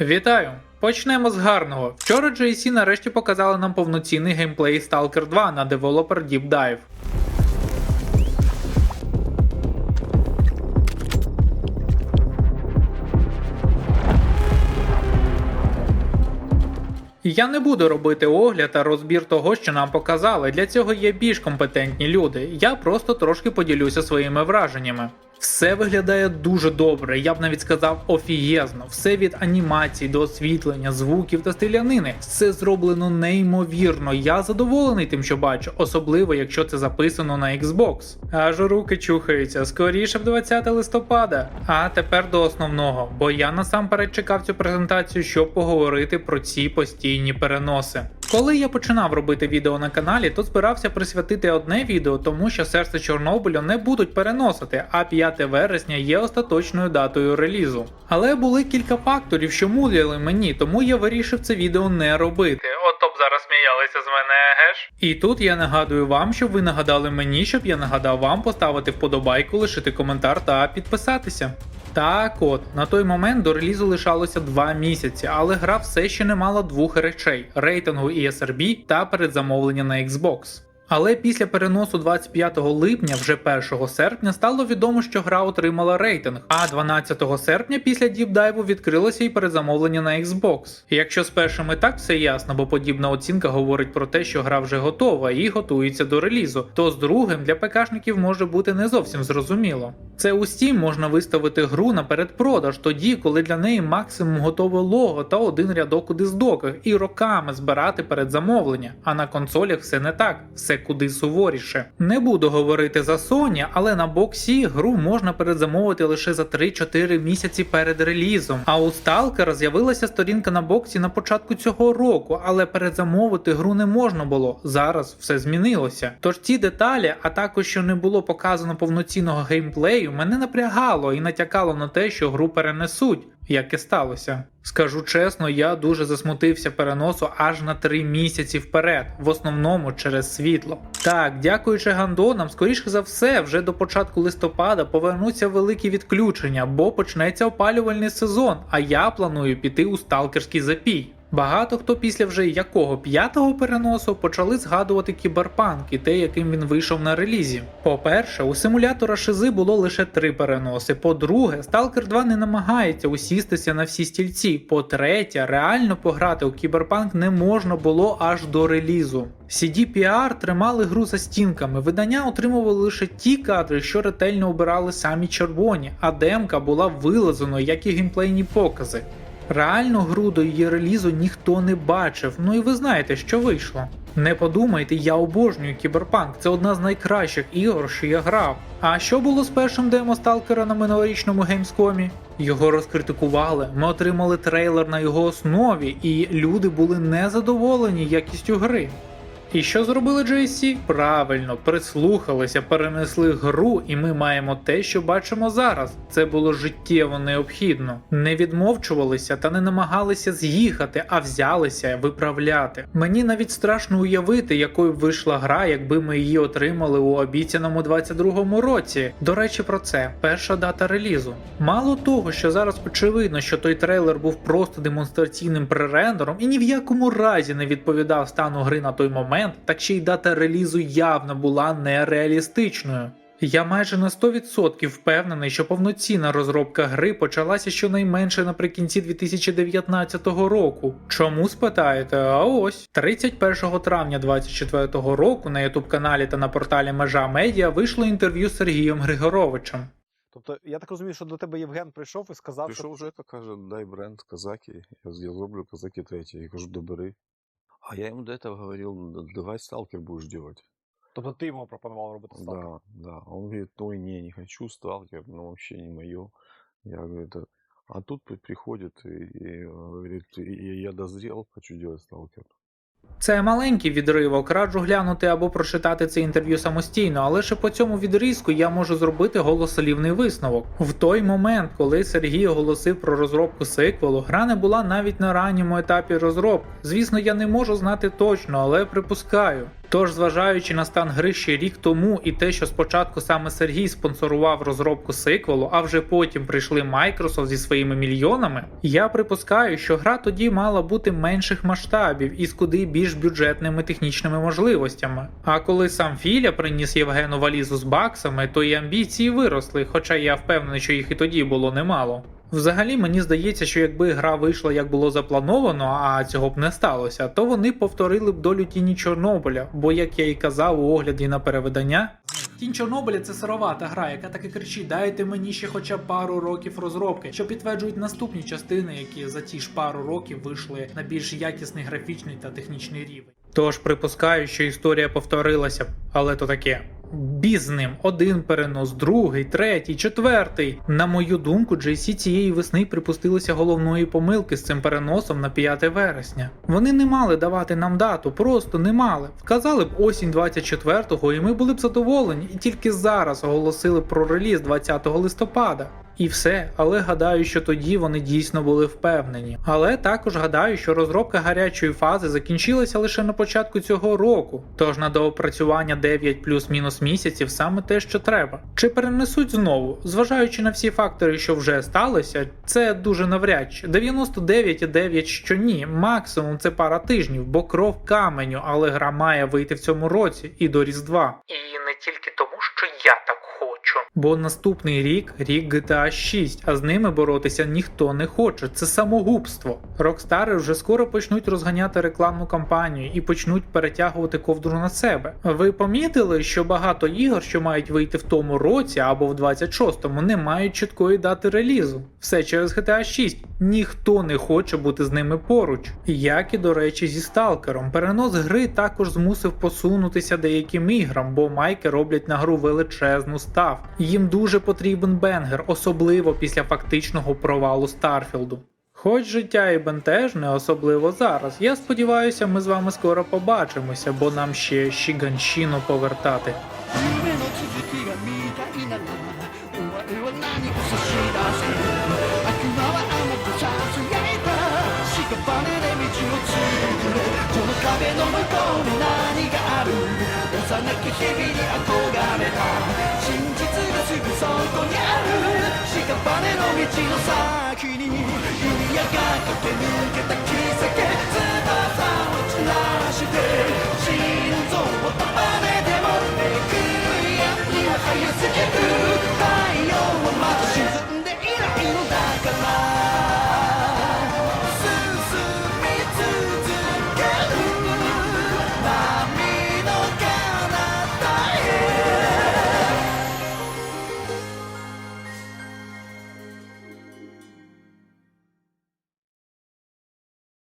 Вітаю! Почнемо з гарного. Вчора GSC нарешті показали нам повноцінний геймплей Stalker 2 на девелопер Deep Dive. Я не буду робити огляд та розбір того, що нам показали. Для цього є більш компетентні люди. Я просто трошки поділюся своїми враженнями. Все виглядає дуже добре, я б навіть сказав офігезно. Все від анімації до освітлення, звуків та стрілянини. Все зроблено неймовірно. Я задоволений тим, що бачу, особливо якщо це записано на Xbox. Аж руки чухаються, скоріше б 20 листопада. А тепер до основного, бо я насамперед чекав цю презентацію, щоб поговорити про ці постійні переноси. Коли я починав робити відео на каналі, то збирався присвятити одне відео, тому що серце Чорнобилю не будуть переносити, а 5 вересня є остаточною датою релізу. Але були кілька факторів, що муляли мені, тому я вирішив це відео не робити. От б зараз сміялися з мене, геш. І тут я нагадую вам, щоб ви нагадали мені, щоб я нагадав вам поставити вподобайку, лишити коментар та підписатися. Так от, на той момент до релізу лишалося 2 місяці, але гра все ще не мала двох речей: рейтингу ESRB та передзамовлення на Xbox. Але після переносу 25 липня, вже 1 серпня, стало відомо, що гра отримала рейтинг, а 12 серпня після діпдайву відкрилося і передзамовлення на Xbox. Якщо з першим і так все ясно, бо подібна оцінка говорить про те, що гра вже готова і готується до релізу, то з другим для ПКшників може бути не зовсім зрозуміло. Це у Steam можна виставити гру на передпродаж тоді, коли для неї максимум готове лого та один рядок у диздоках, і роками збирати передзамовлення. А на консолях все не так, все куди суворіше. Не буду говорити за Sony, але на боксі гру можна передзамовити лише за 3-4 місяці перед релізом. А у Stalker з'явилася сторінка на боксі на початку цього року, але передзамовити гру не можна було. Зараз все змінилося. Тож ці деталі, а також що не було показано повноцінного геймплею, мене напрягало і натякало на те, що гру перенесуть. Як і сталося. Скажу чесно, я дуже засмутився переносу аж на три місяці вперед, в основному через світло. Так, дякуючи гандонам, скоріше за все, вже до початку листопада повернуться великі відключення, бо почнеться опалювальний сезон, а я планую піти у сталкерський запій. Багато хто після вже якого п'ятого переносу почали згадувати кіберпанк і те, яким він вийшов на релізі. По-перше, у симулятора шизи було лише три переноси. По-друге, Stalker 2 не намагається усістися на всі стільці. По-третє, реально пограти у кіберпанк не можна було аж до релізу. CDPR тримали гру за стінками. Видання отримували лише ті кадри, що ретельно обирали самі червоні, а демка була вилазена, як і геймплейні покази. Реально гру до її релізу ніхто не бачив, ну і ви знаєте, що вийшло. Не подумайте, я обожнюю кіберпанк, це одна з найкращих ігор, що я грав. А що було з першим демо Сталкера на минулорічному геймскомі? Його розкритикували, ми отримали трейлер на його основі, і люди були незадоволені якістю гри. І що зробили JSC? Правильно, прислухалися, перенесли гру, і ми маємо те, що бачимо зараз. Це було життєво необхідно. Не відмовчувалися та не намагалися з'їхати, а взялися виправляти. Мені навіть страшно уявити, якою б вийшла гра, якби ми її отримали у обіцяному 22-му році. До речі, про це перша дата релізу. Мало того, що зараз очевидно, що той трейлер був просто демонстраційним пререндером і ні в якому разі не відповідав стану гри на той момент так ще й дата релізу явно була нереалістичною. Я майже на 100% впевнений, що повноцінна розробка гри почалася щонайменше наприкінці 2019 року. Чому спитаєте? А ось 31 травня 2024 року на youtube каналі та на порталі Межа Медіа вийшло інтерв'ю з Сергієм Григоровичем. Тобто, я так розумію, що до тебе Євген прийшов і сказав, Прийшов Жека, каже, дай бренд казаки, я, я зроблю казаки треті. Я кажу, добери. А я ему до этого говорил, «Да давай сталкер будешь делать. тобто ти йому пропонував робити сталкер. Да, да. Он говорит, ой, не, не хочу сталкер, ну вообще не мое. Я говорю, это... А тут при- приходит и, и говорит, «И я дозрел, хочу делать сталкер. Це маленький відривок, раджу глянути або прочитати це інтерв'ю самостійно, але ще по цьому відрізку я можу зробити голосолівний висновок. В той момент, коли Сергій оголосив про розробку сиквелу, гра не була навіть на ранньому етапі розробки. Звісно, я не можу знати точно, але припускаю. Тож, зважаючи на стан гри ще рік тому і те, що спочатку саме Сергій спонсорував розробку сиквелу, а вже потім прийшли Microsoft зі своїми мільйонами, я припускаю, що гра тоді мала бути менших масштабів і з куди більш бюджетними технічними можливостями. А коли сам Філя приніс Євгену валізу з баксами, то і амбіції виросли, хоча я впевнений, що їх і тоді було немало. Взагалі мені здається, що якби гра вийшла як було заплановано, а цього б не сталося, то вони повторили б долю тіні Чорнобиля, бо як я і казав у огляді на перевидання. Тінь Чорнобиля це сировата гра, яка таки кричить: дайте мені ще хоча б пару років розробки, що підтверджують наступні частини, які за ті ж пару років вийшли на більш якісний графічний та технічний рівень. Тож припускаю, що історія повторилася, але то таке. Біз ним один перенос, другий, третій, четвертий. На мою думку, JC цієї весни припустилися головної помилки з цим переносом на 5 вересня. Вони не мали давати нам дату, просто не мали. Вказали б осінь 24-го, і ми були б задоволені, і тільки зараз оголосили про реліз 20 листопада. І все, але гадаю, що тоді вони дійсно були впевнені. Але також гадаю, що розробка гарячої фази закінчилася лише на початку цього року, тож на доопрацювання 9 плюс-мінус місяців саме те, що треба. Чи перенесуть знову? Зважаючи на всі фактори, що вже сталося, це дуже навряд чи 99,9 що ні, максимум це пара тижнів, бо кров каменю, але гра має вийти в цьому році і до Різдва. І не тільки тому, що я так. Бо наступний рік рік GTA 6, а з ними боротися ніхто не хоче. Це самогубство. Рокстари вже скоро почнуть розганяти рекламну кампанію і почнуть перетягувати ковдру на себе. Ви помітили, що багато ігор, що мають вийти в тому році або в 26-му, не мають чіткої дати релізу. Все через GTA 6. Ніхто не хоче бути з ними поруч. Як і до речі, зі сталкером. Перенос гри також змусив посунутися деяким іграм, бо майки роблять на гру величезну став. Їм дуже потрібен бенгер, особливо після фактичного провалу Старфілду. Хоч життя і бентежне, особливо зараз. Я сподіваюся, ми з вами скоро побачимося, бо нам ще Шіганщину повертати. なき日々に憧れた。真実がすぐそこにある。屍の道の先に弓矢が駆け抜けた。